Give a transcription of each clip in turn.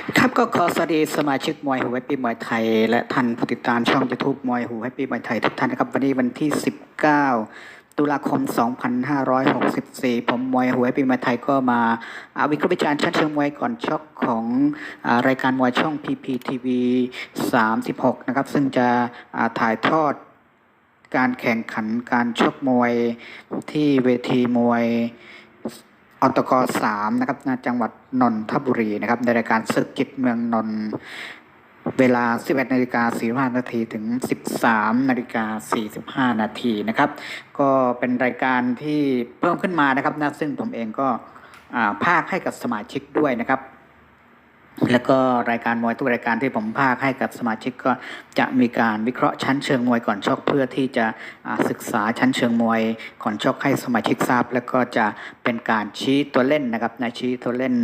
ครับก็ขอสวัสดีสมาชิกมวยหูไฮปี้มวยไทย และท่านผู้ติดตามช่อง YouTube มวยหูไฮปี้มวยไทยทุกท่านนะครับ วันนี้วันที่ 19 ตุลาคม 2564 ผมมวยหูไฮปี้มวยไทยก็มาอาวิเคราะห์วิจารณ์ชั้นเชิงมวยก่อนช็อกของอรายการมวยช่อง PPTV 36 นะครับ ซึ่งจะถ่ายทอดการแข่งขันการชกมวยที่เวทีมวย อตกสามนะครับณจังหวัดนนทบุรีนะครับในรายการศึกกิจเมืองนนเวลา 11 นาฬิกา45นาทีถึง 13 นาฬิกา45 นาทีนะครับ ก็เป็นรายการที่เพิ่มขึ้นมานะครับนะซึ่งผมเองก็อ่าภาคให้กับสมาชิกด้วยนะครับ แล้วก็รายการมวยทุกรายการที่ผมภาคให้กับสมาชิกก็จะมีการวิเคราะห์ชั้นเชิงมวยก่อนชกเพื่อที่จะศึกษาชั้นเชิงมวยก่อนชกให้สมาชิกทราบ แล้วก็จะเป็นการชี้ตัวเล่นนะครับนะชี้ตัวเล่น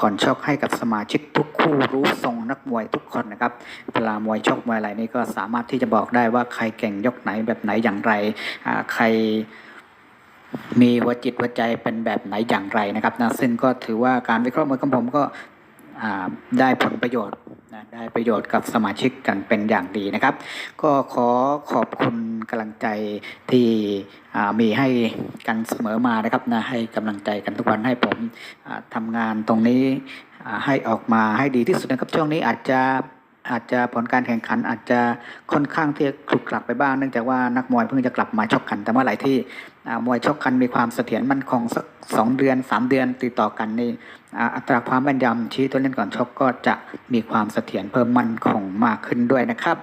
ก่อนชกให้กับสมาชิกทุกคู่รู้ทรงนักมวยทุกคนนะครับเวลามวยชกมวยอะไรนี่ก็สามารถที่จะบอกได้ว่าใครเก่งยกไหนแบบไหนอย่างไรใครมีหัวจิตหัวใจเป็นแบบไหนอย่างไรนะครับนะซึ่งก็ถือว่าการวิเคราะห์มวยของผมก็ ได้ผลประโยชน์นะได้ประโยชน์กับสมาชิกกันเป็นอย่างดีนะครับ ก็ขอขอบคุณกำลังใจที่มีให้กันเสมอมานะครับนะให้กำลังใจกันทุกวันให้ผมอ่าทำงานตรงนี้ให้ออกมาให้ดีที่สุดนะครับ ช่วงนี้อาจจะอาจจะผลการแข่งขันอาจจะค่อนข้างที่จะคลุกคลักไปบ้างเนื่องจากว่านักมวยเพิ่งจะกลับมาชกกัน แต่เมื่อไหร่ที่มวยชกกันมีความเสถียรมั่นคงสักสองเดือนสามเดือนติดต่อกันนี่ อัตราความแม่นยำชี้ตัวเล่นก่อนชกก็จะมีความเสถียรเพิ่มมั่นคงมากขึ้นด้วยนะครับ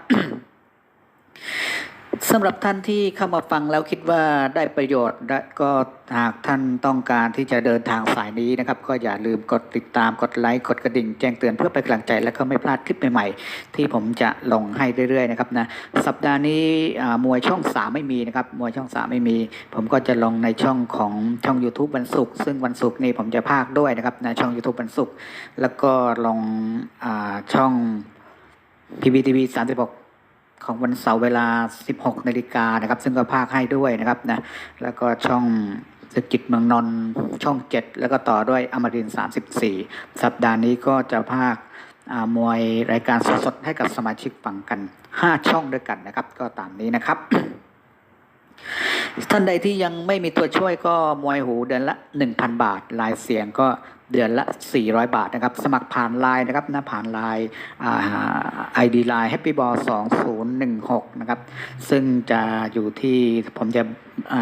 สำหรับท่านที่เข้ามาฟังแล้วคิดว่าได้ประโยชน์และก็หากท่านต้องการที่จะเดินทางสายนี้นะครับ ก็อย่าลืมกดติดตามกดไลค์กดกระดิ่งแจ้งเตือนเพื่อเป็นกำลังใจ และก็ไม่พลาดคลิปใหม่ๆ ที่ผมจะลงให้เรื่อยๆนะครับนะสัปดาห์นี้มวยช่องสามไม่มีนะครับมวยช่องสามไม่มี ผมก็จะลงในช่องของช่อง YouTube วันศุกร์ซึ่งวันศุกร์นี้ผมจะพากด้วยนะครับในช่อง YouTube วันศุกร์แล้วก็ลงอ่าช่อง PPTV 36 ของวันเสาร์เวลา 16นาฬิกานะครับ ซึ่งก็ภาคให้ด้วยนะครับนะแล้วก็ช่องสกิจเมืองนอนช่อง 7 แล้วก็ต่อด้วยอมรินทร์34 สัปดาห์นี้ก็จะภาคอ่ามวยรายการสดๆให้กับสมาชิกฟังกัน 5 ช่องด้วยกันนะครับ ก็ตามนี้นะครับท่านใดที่ยังไม่มีตัวช่วยก็มวยหูเดือนละ 1,000 บาท ลายเสียงก็ เดือนละ 400 บาทนะครับ สมัครผ่านไลน์นะครับนะผ่านไลน์ไอดีไลน์ Happy Ball 2016นะครับ ซึ่งจะอยู่ที่ผมจะ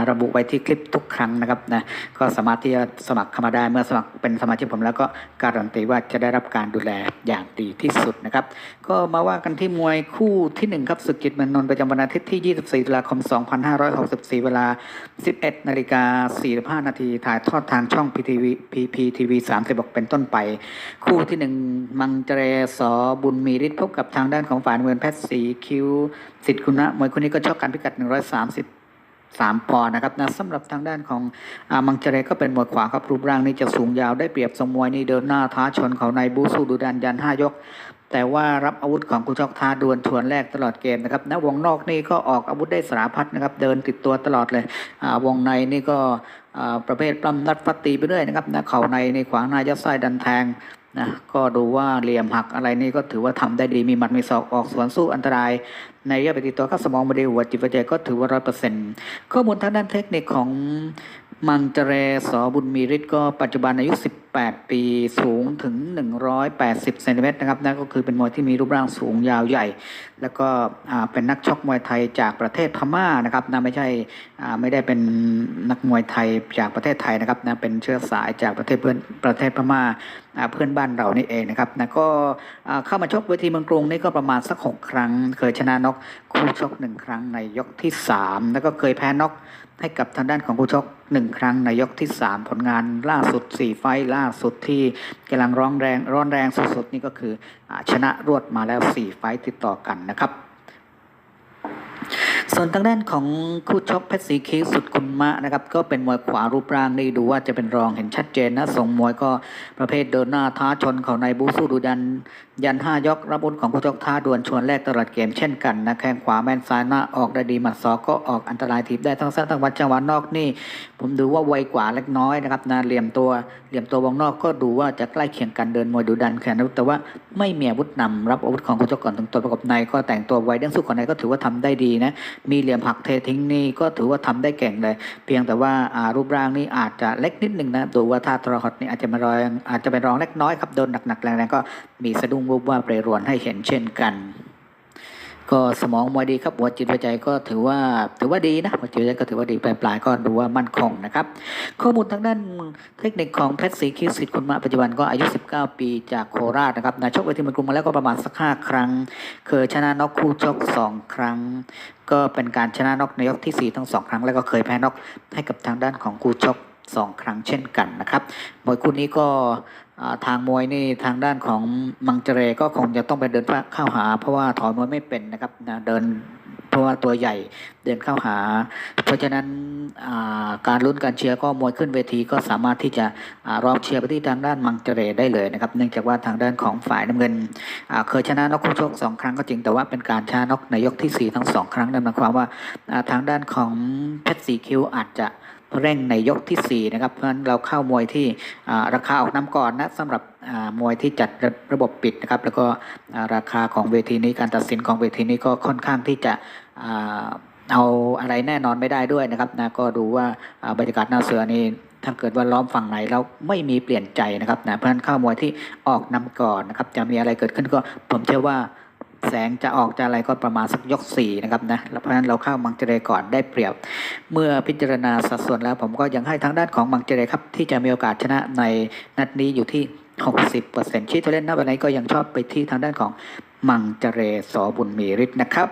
ระบุไว้ที่คลิปทุกครั้งนะครับนะก็สามารถที่จะสมัครเข้ามาได้เมื่อสมัครเป็นสมาชิกผมแล้วก็การันตีว่าจะได้รับการดูแลอย่างดีที่สุดนะครับ ก็มาว่ากันที่มวยคู่ที่หนึ่งครับศึกกิจเมืองนนท์ประจำวันอาทิตย์ที่ 24ตุลาคม 2564 เวลา 11นาฬิกา45นาทีถ่ายทอดทางช่อง PTV PPTV 36 เป็นต้นไป คู่ที่หนึ่งมังเจเรสอบุญมีฤทธิ์พบกับทางด้านของฝ่ายน้ำเงินแพทย์สีคิวสิทธิ์คุณะมวยคู่นี้ก็ชอบกันพิกัด 130สามปอนด์นะครับนะสำหรับทางด้านของอมังเจเรก็เป็นมวยขวาครับรูปร่างนี่จะสูงยาวได้เปรียบทรงมวยนี่เดินหน้าท้าชนเขาในบูสู้ดูดันยันห้ายก แต่ว่ารับอาวุธของกุชอกท้าดวลทวนแรกตลอดเกมนะครับณวงนอกนี่ก็ออกอาวุธได้สารพัดนะครับเดินติดตัวตลอดเลย วงในนี่ก็ ประเภทปล้ำนัดฟัดตีไปเรื่อยนะครับนะเข่าในในขวางหน้ายัดไส้ดันแทงนะก็ดูว่าเหลี่ยมหักอะไรนี่ก็ถือว่าทำได้ดีมีหมัดมีศอกออกสวนสู้อันตราย ในระยะปฏิตัวข้าสมองบริหัวจิตวิทยาก็ถือว่าร้อยเปอร์เซ็นต์ข้อมูลทางด้านเทคนิคของมังเจเรสอบุญมีฤทธิ์ก็ปัจจุบันอายุ 8 ปีสูงถึง 180เซนติเมตรนะครับนั่นก็คือเป็นมวยที่มีรูปร่างสูงยาวใหญ่ แล้วก็เป็นนักชกมวยไทยจากประเทศพม่านะครับนะไม่ใช่ไม่ได้เป็นนักมวยไทยจากประเทศไทยนะครับนะเป็นเชื้อสายจากประเทศเพื่อนประเทศพม่าเพื่อนบ้านเรานี่เองนะครับนะก็เข้ามาชกเวทีเมืองกรุงนี่ก็ประมาณสักหครั้ง เคยชนะน็อกคู่ชกหนึ่งครั้งในยกที่สามแล้วก็เคยแพ้น็อก ให้กับทางด้านของกูชกหนึ่งครั้งในยกที่สามผลงานล่าสุดสี่ไฟล่าสุดที่กำลังร้องแรงร้อนแรงสุดๆนี่ก็คืออชนะรวดมาแล้วสี่ไฟติดต่อกันนะครับ ส่วนทางด้านของคู่ชกเพชรสีคิ้วสุดคุณมะนะครับก็เป็นมวยขวารูปร่างนี่ดูว่าจะเป็นรองเห็นชัดเจนนะทรงมวยก็ประเภทเดินหน้าท้าชนเขาในบูสู้ดูดัน ยันห้ายกรับบุญของผู้ชกท้าดวลชวนแรกตลอดเกมเช่นกันนะแข้งขวาแม่นซ้ายหน้าออกได้ดีหมัดศอก็ออกอันตรายทีบได้ทั้งสั้นทั้งวัดจังหวะนอกนี่ ผมดูว่าไวกว่าเล็กน้อยนะครับนะเหลี่ยมตัวเหลี่ยมตัววงนอกก็ดูว่าจะใกล้เคียงกันเดินมวยดูดันแค่นั้นแต่ว่าไม่มีอาวุธนำรับอาวุธของผู้ชกก่อนถึงตัวประกบในก็แต่งตัวไวเด้งสู้ก่อนในก็ถือว่าทำได้ดีนะมีเหลี่ยมหักเททิ้งนี่ก็ถือว่าทำได้เก่งเลย เพียงแต่ว่าารูปร่างนี่อาจจะเล็กนิดหนึ่งนะดูว่าท่าทรหดนี่อาจจะมารองอาจจะเป็นรองเล็กน้อยครับโดนหนักๆแรงๆก็มีสะดุ้งวูบว่าเปรรวนให้เห็นเช่นกัน ก็สมองมวยดีครับหัวจิตหัวใจก็ถือว่าถือว่าดีนะหัวจิตหัวใจก็ถือว่าดีปลายๆก็ดูว่ามั่นคงนะครับ ข้อมูลทางด้านเทคนิคของเพชรศรีคิวสิทธิ์คุณมาปัจจุบันก็อายุ 19 ปีจากโคราชนะครับนาชกเวทีมวยกรุงมาแล้วก็ประมาณสักห้าครั้ง เคยชนะน็อกคู่ชกสองครั้ง ก็เป็นการชนะน็อกในยกที่ 4 ทั้งสองครั้ง แล้วก็เคยแพ้น็อกให้กับทางด้านของคู่ชกสองครั้งเช่นกันนะครับมวยคู่นี้ก็ ทางมวยนี่ทางด้านของมังเจเรก็คงจะต้องไปเดินเข้าหา เพราะว่าถอนมวยไม่เป็นนะครับนะเดินเพราะว่าตัวใหญ่เดินเข้าหา เพราะฉะนั้นการลุ้นการเชียร์ก็มวยขึ้นเวทีก็สามารถที่จะอรอบเชียร์ไปที่ทางด้านมังเจเรได้เลยนะครับ เนื่องจากว่าทางด้านของฝ่ายน้ำเงินเคยชนะน็อกคู่ชกสองครั้งก็จริงแต่ว่าเป็นการชนะน็อกในยกที่สี่ทั้งสองครั้งนั่นหมายความว่าทางด้านของเพชรสีคิวอาจจะ เร่งในยกที่สี่นะครับ เพราะฉะนั้นเราเข้ามวยที่ราคาออกน้ำก่อนนะสำหรับมวยที่จัดระระบบปิดนะครับ แล้วก็ราคาของเวทีนี้การตัดสินของเวทีนี้ก็ค่อนข้างที่จะเอาอะไรแน่นอนไม่ได้ด้วยนะครับนะก็ดูว่าบรรยากาศหน้าเสือนี่ถ้าเกิดว่าล้อมฝั่งไหนแล้วไม่มีเปลี่ยนใจนะครับนะเพราะฉะนั้นเข้ามวยที่ออกนำก่อนนะครับจะมีอะไรเกิดขึ้นก็ผมเชื่อว่า แสงจะออกจะอะไรก็ประมาณสักยกสี่นะครับนะแล้วเพราะฉะนั้นเราเข้ามังเจเรก่อนได้เปรียบ เมื่อพิจารณาสัดส่วนแล้ว ผมก็ยังให้ทางด้านของมังเจเรครับที่จะมีโอกาสชนะในนัดนี้อยู่ที่ 60%ชี้ตัวเล่นนะวันนี้ก็ยังชอบไปที่ทางด้านของมังเจเรสอบุญมีฤทธิ์นะครับ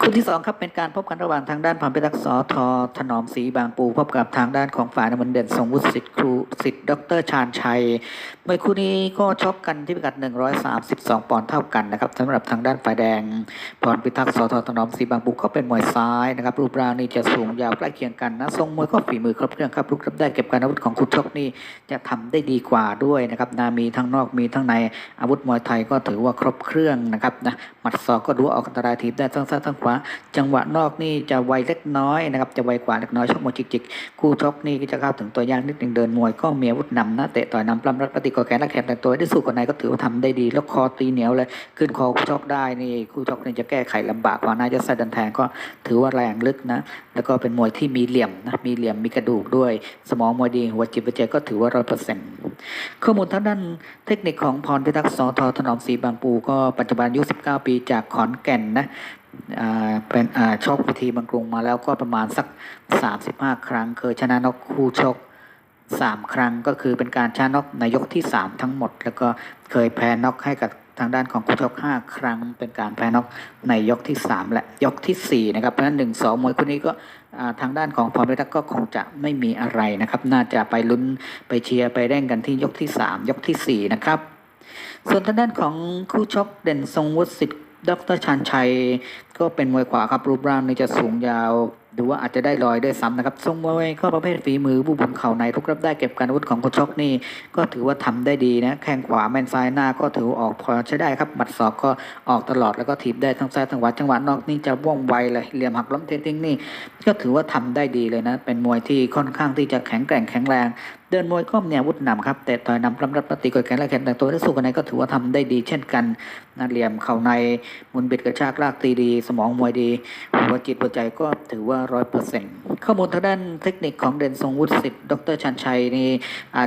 คู่ที่สองครับเป็นการพบกันระหว่างทางด้านพันพิทักษ์สอทอถนอมศรีบางปูพบกับทางด้านของฝ่ายน้ำมันเด่นทรงวุฒิสิทธิ์ครูสิทธิ์ดรชาญชัยมวยคู่นี้ก็ชกกันที่พิกัด 132 ปอนด์เท่ากันนะครับสำหรับทางด้านฝ่ายแดงพรพิทักษ์สอทอถนอมศรีบางปูก็เป็นมวยซ้ายนะครับรูปร่างนี่จะสูงยาวใกล้เคียงกันนะทรงมวยก็ฝีมือครบเครื่องครับลุกรับได้เก็บการอาวุธของคู่ชกนี่จะทำได้ดีกว่าด้วยนะครับนามีทั้งนอกมีทั้งในอาวุธมวยไทยก็ถือว่าครบเครื่องนะครับนะหมัดศอกก็ดูออกอันตรายทีบได้ทั้งซ้ายทั้งขวา จังหวะนอกนี่จะไวเล็กน้อยนะครับ จะไวกว่าเล็กน้อยชกมวยจิกๆคู่ชกนี่ก็จะเข้าถึงตัวยากนิดหนึ่งเดินมวยก็มีอาวุธนำนะเตะต่อยนำปล้ำรัดปฏิกอแขนและแขนแต่ตัวได้สู้คนไหนก็ถือว่าทำได้ดี แล้วคอตีเหนียวเลย ขึ้นคอคู่ชกได้นี่คู่ชกนี่จะแก้ไขลำบากกว่าน่าจะใส่ดันแทงก็ถือว่าแรงลึกนะ แล้วก็เป็นมวยที่มีเหลี่ยมนะมีเหลี่ยมมีกระดูกด้วย สมองมวยดีหัวจิตหัวใจก็ถือว่าร้อยเปอร์เซ็นต์ข้อมูลทางด้านเทคนิคของพรพิทักษ์สอทอถนอมศรีบางปูก็ปัจจุบันอายุ19 ปีจากขอนแก่นนะเป็นอชกวิธีบางกรุงมาแล้วก็ประมาณสัก 35 ครั้ง เคยชนะนกคู่ชก 3 ครั้งก็คือเป็นการชนะนกในยกที่ 3 ทั้งหมด แล้วก็เคยแพ้นกให้กับทางด้านของคู่ชก 5 ครั้ง เป็นการแพ้นกในยกที่ 3 และยกทีสี่4 นะครับเพราะฉะนั้นหนึ่งสองมวยคู่นี้ก็ทางด้านของพรพิทักษ์ก็คงจะไม่มีอะไรนะครับ น่าจะไปลุ้นไปเชียร์ไปเร่งกันที่ยกที่ 3 ยกทีสี่ 4 นะครับ ส่วนทางด้านของคู่ชกเด่นทรงวุฒิสิทธิ์ ดรชันชัยก็เป็นมวยขวาครับรูปร่างนี่จะสูงยาว ดูว่าอาจจะได้ลอยด้วยซ้ำนะครับทรงมวยก็ประเภทฝีมือผู้บุญเข่าในทุกรับได้เก็บการอาวุธของคู่ชกนี่ก็ถือว่าทำได้ดีนะแข้งขวาแม่นซ้ายหน้าก็ถือว่าออกพอใช้ได้ครับหมัดศอกก็ออกตลอดแล้วก็ถีบได้ทั้งซ้ายทั้งขวาจังหวะนอกนี่จะว่องไวเลยเหลี่ยมหักล้มเททิ้งนี่ก็ถือว่าทำได้ดีเลยนะเป็นมวยที่ค่อนข้างที่จะแข็งแกร่งแข็งแรง เดินมวยก็มีอาวุธนำครับ แต่ต่อยนำปล้ำรับปฏิกดแขนและแขนแต่ตัวได้สู้กันในก็ถือว่าทำได้ดีเช่นกันนะเหลี่ยมเข่าในมุนบิดกระชากลากตีดี สมองมวยดีหัวจิตหัวใจก็ถือว่าร้อยเปอร์เซ็นต์ข้อมูลทางด้านเทคนิคของเด่นทรงวุฒิสิทธิ์ดรชันชัยนี่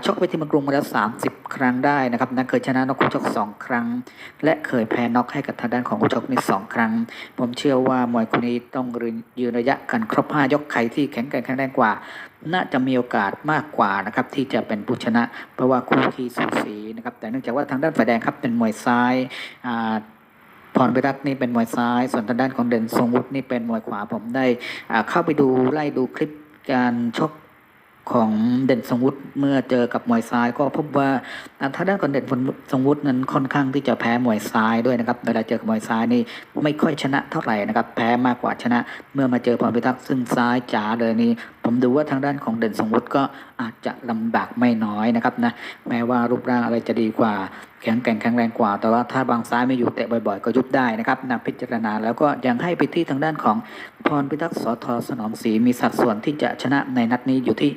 ชกไปที่มังกรุงมาแล้ว30ครั้งได้นะครับนะเคยชนะนกคู่ชก2ครั้ง และเคยแพ้น็อกให้กับทางด้านของคู่ชกนี่สองครั้ง ผมเชื่อว่ามวยคู่นี้ต้องยืนระยะกันครบ5ยกใครที่แข็งแกร่งแข็งแรงกว่า น่าจะมีโอกาสมากกว่านะครับที่จะเป็นผู้ชนะ เพราะว่าคู่ที่สูสีนะครับแต่เนื่องจากว่าทางด้านฝ่ายแดงครับเป็นมวยซ้ายพรพิรักษ์นี่เป็นมวยซ้าย ส่วนทางด้านของเด่นทรงวุฒินี่เป็นมวยขวาผมได้เข้าไปดูไล่ดูคลิปการชกของเด่นทรงวุฒิเมื่อเจอกับมวยซ้าย ก็พบว่าอ่าทางด้านของเด่นทรงวุฒินั้นค่อนข้างที่จะแพ้มวยซ้ายด้วยนะครับเวลาเจอกับมวยซ้ายนี่ไม่ค่อยชนะเท่าไหร่นะครับแพ้มากกว่าชนะ เมื่อมาเจอพรพิทักษ์ซึ่งซ้ายจ๋าเลยนี่ ผมดูว่าทางด้านของเด่นสมมุติก็อาจจะลำบากไม่น้อยนะครับนะแม้ว่ารูปร่างอะไรจะดีกว่าแข็งแกร่งแข็งแรงกว่า แต่ว่าถ้าบางซ้ายไม่อยู่เตะบ่อยๆ ก็ยุบได้นะครับนะพิจารณาแล้วก็ยังให้ไปที่ทางด้านของพรพิทักษ์สอทสนอมศรีมีสัดส่วนที่จะชนะในนัดนี้อยู่ที่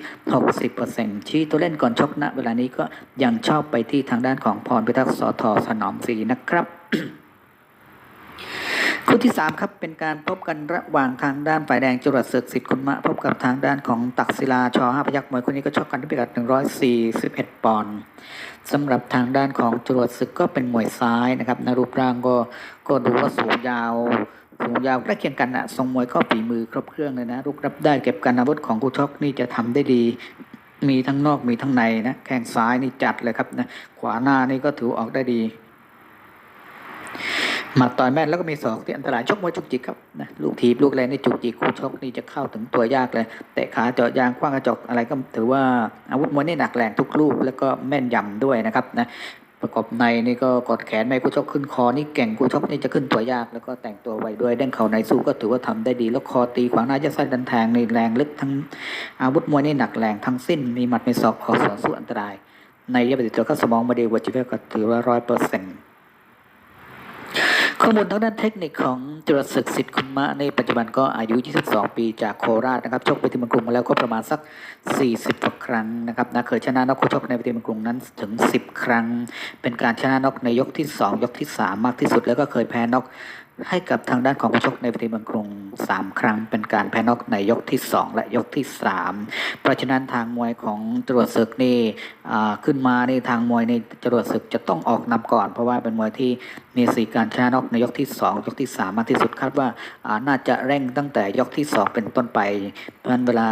60%ชี้ตัวเล่นก่อนชกณเวลานี้ก็ยังชอบไปที่ทางด้านของพรพิทักษ์สอทสนอมศรีนะครับ คู่ที่ 3 ครับ เป็นการพบกันระหว่างทางด้านฝ่ายแดงจรวดศึกสิทธิ์คุณมะ พบกับทางด้านของตักศิลาชอห้าพยักษ์มวยคนนี้ก็ชกกันที่พิกัด141 ปอนด์สำหรับทางด้านของจรวดศึกก็เป็นมวยซ้ายนะครับนรูปร่างก็ก็ดูว่าสูงยาวสูงยาวใกล้เคียงกันอะทรงมวยก็ฝีมือครบเครื่องเลยนะรุกรับได้เก็บการอาวุธของกูชกนี่จะทำได้ดีมีทั้งนอกมีทั้งในนะแข้งซ้ายนี่จัดเลยครับนะขวาหน้านี่ก็ถือออกได้ดี มัดต่อยแม่นแล้วก็มีศอกที่อันตรายชกมวยจุกจิกครับนะลูกทีบลูกแรงนี่จุกจิกคู่ชกนี่จะเข้าถึงตัวยากเลยเตะขาเจาะยางคว้างกระจกอะไรก็ถือว่าอาวุธมวยนี่หนักแรงทุกลูกแล้วก็แม่นยำด้วยนะครับนะประกอบในนี่ก็กดแขนไม่คู่ชกขึ้นคอนี่เก่งคู่ชกนี่จะขึ้นตัวยาก แล้วก็แต่งตัวไวด้วยเด้งเข่าในสู้ก็ถือว่าทำได้ดี แล้วคอตีขวางหน้าจะไส้ดันแทงนี่แรงลึกทั้งอาวุธมวยนี่หนักแรงทั้งสิ้นมีหมัดมีศอกออกสอนสู้อันตราย ในระยะปฏิตัวเข้าสมองมาดีวัจิเวก็ถือว่าร้อยเปอร์เซ็นต์ ข้อมูลทางด้านเทคนิคของจรสึกสิทธิ์คุณมะในปัจจุบันก็อายุ 22 ปีจากโคราชนะครับชกไปที่เมืองกรุงมาแล้วก็ประมาณสัก 40กว่าครั้งนะครับนะเคยชนะน็อกคู่ชกในประเทศเมืองกรุงนั้นถึง 10 ครั้ง เป็นการชนะน็อกในยกที่ 2 ยกที่ 3 มากที่สุด แล้วก็เคยแพ้น็อก ให้กับทางด้านของคู่ชกในประเทศเมืองกรุง 3 ครั้งเป็นการแพ้น็อกในยกที่ 2 และยกที่ 3 เพราะฉะนั้นทางมวยของจรวดศึกนี่ขึ้นมาในทางมวยในจรวดศึกจะต้องออกนำก่อน เพราะว่าเป็นมวยที่มีสีการชนะน็อกในยกที่ 2 ยกที่ 3 มากที่สุดคาดว่าน่าจะเร่งตั้งแต่ยกที่ 2 เป็นต้นไป เพราะฉะนั้นเวลา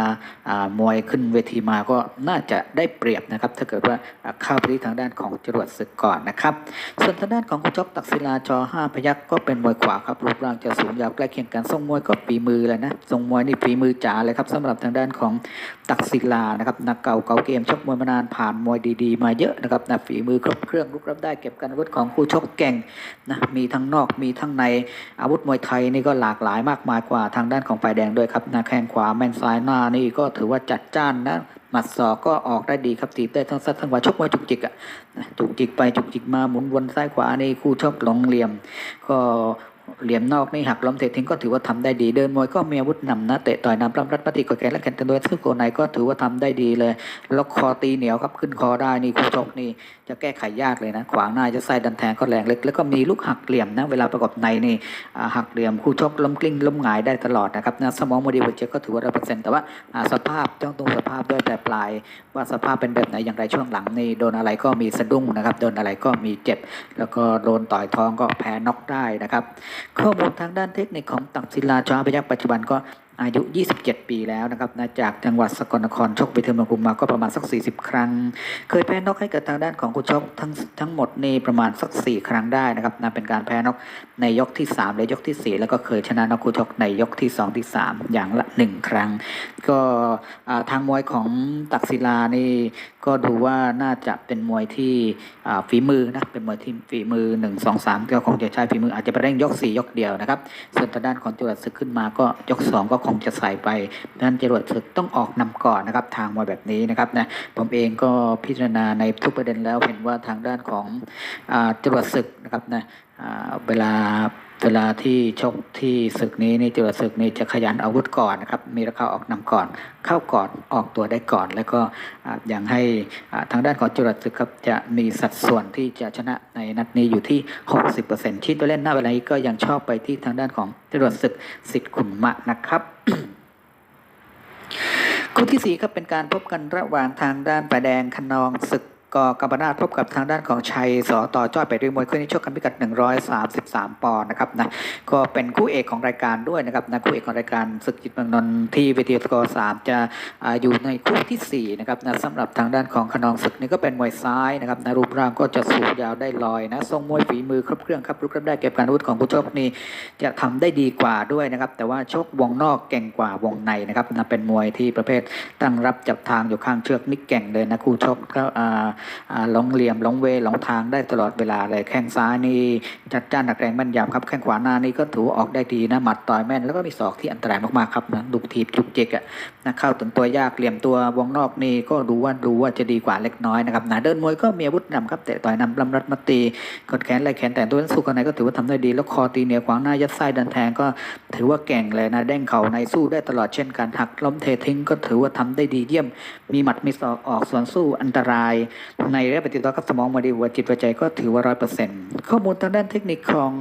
มวยขึ้นเวทีมาก็น่าจะได้เปรียบนะครับ ถ้าเกิดว่าเข้าไปที่ทางด้านของจรวดศึกก่อนนะครับ ส่วนทางด้านของคุณจอกตักศิลาจอห้าพยักก็เป็นมวยขวาครับรูปร่างจะสูงยาวใกล้เคียงกันทรงมวยก็ฝีมือเลยนะทรงมวยนี่ฝีมือจ๋าเลยครับสำหรับทางด้านของ ตักศิลานะครับนักเก่าเก่าเกมชกมวยมานานผ่านมวยดีๆ มาเยอะนะครับนะฝีมือครบเครื่องลุกรับได้เก็บการอาวุธของคู่ชกเก่งนะมีทั้งนอกมีทั้งในอาวุธมวยไทยนี่ก็หลากหลายมากมายกว่าทางด้านของฝ่ายแดงด้วยครับนะแข้งขวาแม่นซ้ายหน้านี่ก็ถือว่าจัดจ้านนะหมัดศอกก็ออกได้ดีครับตีได้ทั้งซัดทั้งขวาชกมวยจุกจิกอะนะจุกจิกไปจุกจิกมาหมุนวนซ้ายขวานี่คู่ชอบหลงเหลี่ยม ก็เหลี่ยมนอกนี่หักล้มเตะทิ้งก็ถือว่าทำได้ดีเดินมวยก็มีอาวุธนำนะเตะต่อยนำปล้ำรัดปฏิกดแขนและแขนตันด้วยซึ่งโกในก็ถือว่าทำได้ดีเลย แล้วคอตีเหนียวครับขึ้นคอได้นี่คู่ชกนี่จะแก้ไขยากเลยนะ ขวางหน้าจะใส่ดันแทงก็แรงเล็ก แล้วก็มีลูกหักเหลี่ยมนะเวลาประกอบในนี่หักเหลี่ยมคู่ชกล้มกลิ้งล้มหงายได้ตลอดนะครับนะสมองโมเดลเจก็ถือว่าร้อยเปอร์เซ็นต์แต่ว่าสภาพต้องตรงสภาพด้วยแต่ปลาย ว่าสภาพเป็นแบบไหนอย่างไรช่วงหลังนี่โดนอะไรก็มีสะดุ้งนะครับโดนอะไรก็มีเจ็บ แล้วก็โดนต่อยท้องก็แพ้น็อกได้นะครับข้อมูลทางด้านเทคนิคของตักศิลาจอพยักปัจจุบันก็ อายุ 27 ปีแล้วนะครับนะจากจังหวัดสกลนครชกไปเทอมืองกรุมมาก็ประมาณสัก 40 ครั้ง เคยแพ้นอกให้กับทางด้านของคุณชกทั้งทั้งหมดนี่ประมาณสัก 4 ครั้งได้นะครับนะเป็นการแพ้นอกในยกที่ 3 และยกทีสี่ 4 แล้วก็เคยชนะนกคุณชกในยกที่ 2 ที่ 3 อย่างละ 1 ครั้ง ก็ทางมวยของตักศิลานี่ ก็ดูว่าน่าจะเป็นมวยที่ฝีมือนะเป็นมวยที่ฝีมือ 1 2 3 ก็คงจะใช้ฝีมืออาจจะไปเร่งยก 4 ยกเดียวนะครับ ส่วนทางด้านของจรวดศึกขึ้นมาก็ยก 2 ก็คงจะใส่ไปดังนั้นจรวดศึกต้องออกนำก่อนนะครับทางมวยแบบนี้นะครับนะผมเองก็พิจารณาในทุกประเด็นแล้วเห็นว่าทางด้านของอจรวดศึกนะครับนะเวลา เวลาที่ชกที่ศึกนี้นี่จรวดศึกนี่จะขยันอาวุธก่อนนะครับ มีราคาออกนำก่อน เข้าก่อนออกตัวได้ก่อน แล้วก็อย่างให้ทางด้านของจรวดศึกครับจะมีสัดส่วนที่จะชนะในนัดนี้อยู่ที่ 60%ชิ้นตัวเล่นหน้าเวลานี้ก็ยังชอบไปที่ทางด้านของจรวดศึกสิทธิ์ขุนมะนะครับคู่ที่สี่ครับเป็นการพบกันระหว่างทางด้านฝ่ายแดงขนองศึก กกัมปนาทพบกับทางด้านของชัยสอต่อจ้อยไปด้วยมวยคู่นี้ชกกันพิกัด 133 ปอนด์นะครับนะก็เป็นคู่เอกของรายการด้วยนะครับนะคู่เอกของรายการศึกจิตเมืองนนท์ที่เวทีสกอร์สามจะอยู่ในคู่ที่สี่นะครับนะสำหรับทางด้านของขนองศึกนี่ก็เป็นมวยซ้ายนะครับนะรูปร่างก็จะสูงยาวได้ลอยนะทรงมวยฝีมือครบเครื่องครับรุกรับได้เก็บการอาวุธของผู้ชกนี่จะทำได้ดีกว่าด้วยนะครับ แต่ว่าชกวงนอกเก่งกว่าวงในนะครับนะเป็นมวยที่ประเภทตั้งรับจับทางอยู่ข้างเชือกนี่เก่งเลยนะคู่ชกก็อ่าหลงเหลี่ยมหลงเวหลงทางได้ตลอดเวลาเลยแข้งซ้ายนี่จัดจ้านหนักแรงแม่นยำครับแข้งขวาหน้านี่ก็ถือออกได้ดีนะหมัดต่อยแม่นแล้วก็มีศอกที่อันตรายมากๆครับนะลูกทีบจุกจิกอะนะเข้าถึงตัวยากเหลี่ยมตัววงนอกนี่ก็ดูว่าดูว่าจะดีกว่าเล็กน้อยนะครับนะเดินมวยก็มีอาวุธนำครับเตะต่อยนำลำรัดมาตีกดแขนไหล่แขนแต่ตัวนั้นสู้กันไหนก็ถือว่าทำได้ดี แล้วคอตีเหนือขวางหน้ายัดไส้ดันแทงก็ถือว่าเก่งเลยนะเด้งเข่าในสู้ได้ตลอดเช่นกันหักล้มเททิ้งก็ถือว่าทำได้ดีเยี่ยม มีหมัดมีศอกออกส่วนสู้อันตรายในระยะปฏิบัติกับสมองมาดีหัวจิตหัวใจก็ถือว่าร้อยเปอร์เซ็นต์ข้อมูลทางด้านเทคนิคของ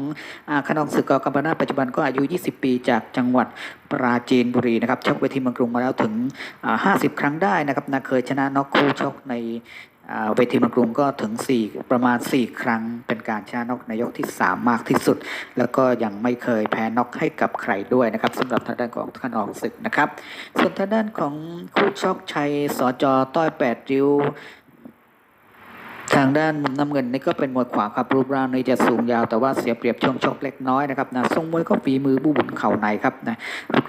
อขนองศึกกกัมปนาปัจจุบันก็อายุ 20 ปีจากจังหวัดปราจีนบุรีนะครับชกเวทีเมืองกรุงมาแล้วถึงอ่า50 ครั้งได้นะครับนะเคยชนะน็อกคู่ชกในเวทีมืองกรุงก็ถึง 4 ประมาณ 4 ครั้ง เป็นการชนะน็อกในยกที่ 3 มากที่สุด แล้วก็ยังไม่เคยแพ้น็อกให้กับใครด้วยนะครับสำหรับทางด้านของขนองศึกนะครับ ส่วนทางด้านของคู่ชกชัยสจต้อยแปดริ้ว ทางด้านมุมน้ำเงินนี่ก็เป็นมวยขวาครับรูปร่างนี่จะสูงยาวแต่ว่าเสียเปรียบช่วงชกเล็กน้อยนะครับนะทรงมวยก็ฝีมือบูบุญเข่าในครับนะ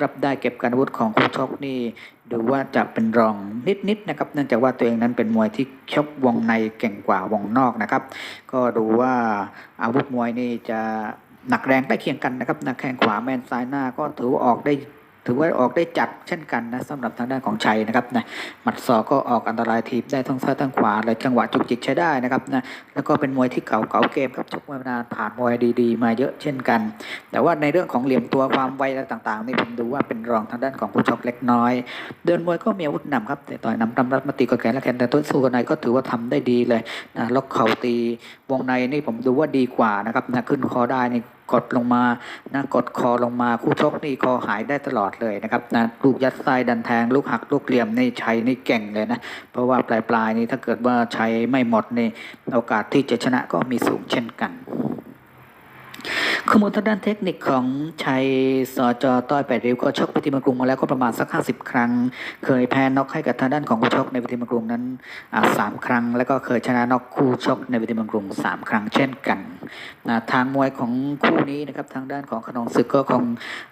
รับได้เก็บการอาวุธของคู่ชกนี่ดูว่าจะเป็นรองนิดๆนะครับ เนื่องจากว่าตัวเองนั้นเป็นมวยที่ชกวงในเก่งกว่าวงนอกนะครับ ก็ดูว่าอาวุธมวยนี่จะหนักแรงใกล้เคียงกันนะครับนะแข้งขวาแม่นซ้ายหน้าก็ถือว่าออกได้ ถือว่าออกได้จัดเช่นกันนะสำหรับทางด้านของชัยนะครับนะหมัดศอกก็ออกอันตรายทีบได้ทั้งซ้ายทั้งขวาเลยจังหวะจุกจิกใช้ได้นะครับนะแล้วก็เป็นมวยที่เก่าเก่าเกมครับชกมวยมานานผ่านมวยดีๆ มาเยอะเช่นกัน แต่ว่าในเรื่องของเหลี่ยมตัวความไวอะไรต่างๆนี่ผมดูว่าเป็นรองทางด้านของผู้ชกเล็กน้อย เดินมวยก็มีอาวุธนำครับแต่ต่อยนำตำรัดมาตีกดแขนและแขนแต่ต้นสู้กันในก็ถือว่าทำได้ดีเลยนะล็อกเข่าตีวงในนี่ผมดูว่าดีกว่านะครับนะขึ้นคอได้นี่ กดลงมานะกดคอลงมาคู่ชกนี่คอหายได้ตลอดเลยนะครับนะลูกยัดไส้ดันแทง ลูกหักลูกเหลี่ยมนี่ชัยนี่เก่งเลยนะเพราะว่าปลายปลายๆนี่ถ้าเกิดว่าชัยไม่หมดนี่โอกาสที่จะชนะก็มีสูงเช่นกัน ข้อมูลทางด้านเทคนิคของชัยสจต้อยแปดริ้วก็ชกไปที่เมองกรุงมาแล้วก็ประมาณสักห้าสิบครั้ง เคยแพ้น็อกให้กับทางด้านของคู่ชกในเวทีมองกรุงนั้นอ่าสามครั้ง แล้วก็เคยชนะน็อกคู่ชกในเวทีมองกรุงสามครั้งเช่นกันนะทางมวยของคู่นี้นะครับทางด้านของขนองศึกก็คง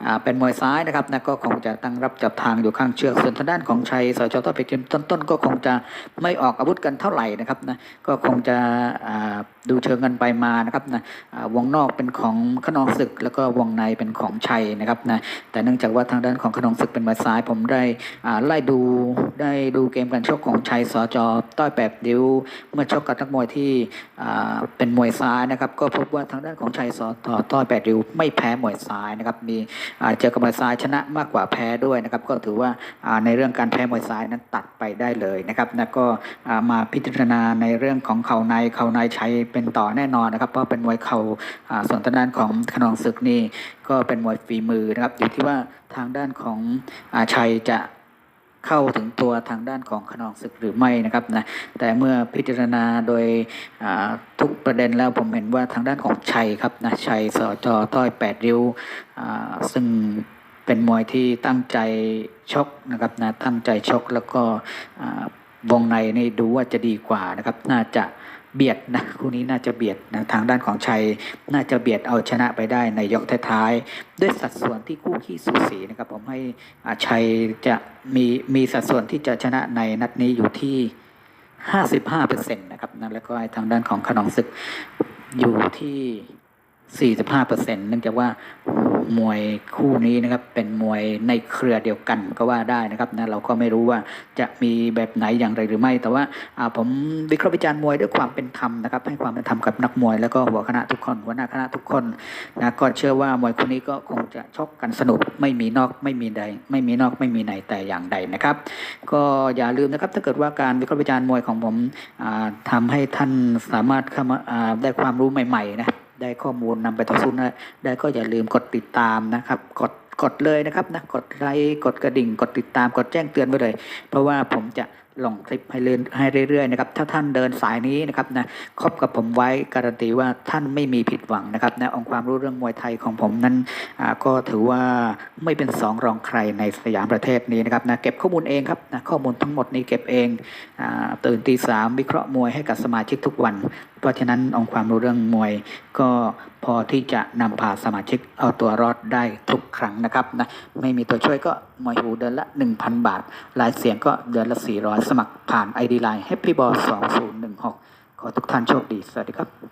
อ่าเป็นมวยซ้ายนะครับนะก็คงจะตั้งรับจับทางอยู่ข้างเชือกส่วนทางด้านของชัยสจต้อยแปดริ้วต้นๆก็คงจะไม่ออกอาวุธกันเท่าไหร่นะครับนะก็คงจะอ่าดูเชิงกันไปมานะครับนะอ่าวงนอกเป็นของขนองศึก แล้วก็วงในเป็นของชัยนะครับนะแต่เนื่องจากว่าทางด้านของขนองศึกเป็นมวซ้าย ผมได้อ่าไล่ดูได้ดูเกมการชกของชัยสจต้อยแปดดิ้ว เมื่อชกกับนักมวยที่อ่าเป็นมวยซ้ายนะครับก็พบว่าทางด้านของชัยสจต้อยแปดดิ้วไม่แพ้มวยซ้ายนะครับมีอ่าเจอกับมวยซ้ายชนะมากกว่าแพ้ด้วยนะครับก็ถือว่าอ่าในเรื่องการแพ้มวยซ้ายนั้นตัดไปได้เลยนะครับนะก็อ่ามาพิจารณาในเรื่องของเข่าในเข่าในชัยเป็นต่อแน่นอนนะครับเพราะเป็นมวยเข่าอ่าส่วนทางด้านของขนองศึกนี่ก็เป็นมวยฝีมือนะครับ อยู่ที่ว่าทางด้านของอาชัยจะเข้าถึงตัวทางด้านของขนองศึกหรือไม่นะครับนะแต่เมื่อพิจารณาโดยทุกประเด็นแล้วผมเห็นว่าทางด้านของชัยครับนะชัยสจต้อยแปดริ้วอ่าซึ่งเป็นมวยที่ตั้งใจชกนะครับนะตั้งใจชกแล้วก็วงในนี่ดูว่าจะดีกว่านะครับ น่าจะ เบียดนะคู่นี้น่าจะเบียดนะทางด้านของชัยน่าจะเบียดเอาชนะไปได้ในยกท้ายๆด้วยสัดส่วนที่คู่ขี้สูสีนะครับ ผมให้ชัยจะมีมีสัดส่วนที่จะชนะในนัดนี้อยู่ที่ 55%นะครับนะแล้วก็ทางด้านของขนองศึกอยู่ที่ 45%เนื่องจากว่า มวยคู่นี้นะครับเป็นมวยในเครือเดียวกันก็ว่าได้นะครับนะเราก็ไม่รู้ว่าจะมีแบบไหนอย่างไรหรือไม่ แต่ว่าาผมวิเคราะห์วิจารณ์มวยด้วยความเป็นธรรมนะครับให้ความเป็นธรรมกับนักมวย แล้วก็หัวคณะทุกคนหัวหน้าคณะทุกคนนะก็เชื่อว่ามวยคู่นี้ก็คงจะชกกันสนุกไม่มีนอกไม่มีใด ไม่มีนอกไม่มีในแต่อย่างใดนะครับ ก็อย่าลืมนะครับถ้าเกิดว่าการวิเคราะห์วิจารณ์มวยของผมอ่าทำให้ท่านสามารถเข้ามาได้ความรู้ใหม่ๆนะ ได้ข้อมูลนำไปต่อสู้นะได้ก็อย่าลืมกดติดตามนะครับ กดกดเลยนะครับนะกดไลค์กดกระดิ่ง กดติดตามกดแจ้งเตือนไปเลย เพราะว่าผมจะ ลงคลิปให้เรื่อยให้เรื่อยๆนะครับถ้าท่านเดินสายนี้นะครับนะคบกับผมไว้การันตีว่าท่านไม่มีผิดหวังนะครับนะองค์ความรู้เรื่องมวยไทยของผมนั้นอ่าก็ถือว่าไม่เป็นสองรองใครในสยามประเทศนี้นะครับนะเก็บข้อมูลเองครับนะข้อมูลทั้งหมดนี้เก็บเองอาตื่นตีสามวิเคราะห์มวยให้กับสมาชิกทุกวัน เพราะฉะนั้นองค์ความรู้เรื่องมวย ก็พอที่จะนำพาสมาชิกเอาตัวรอดได้ทุกครั้งนะครับนะไม่มีตัวช่วยก็มวยหูเดือนละ 1,000 บาท รายเสียงก็เดือนละสมัครผ่าน ID Line Happy Ball 2016 ขอทุกท่านโชคดี สวัสดีครับ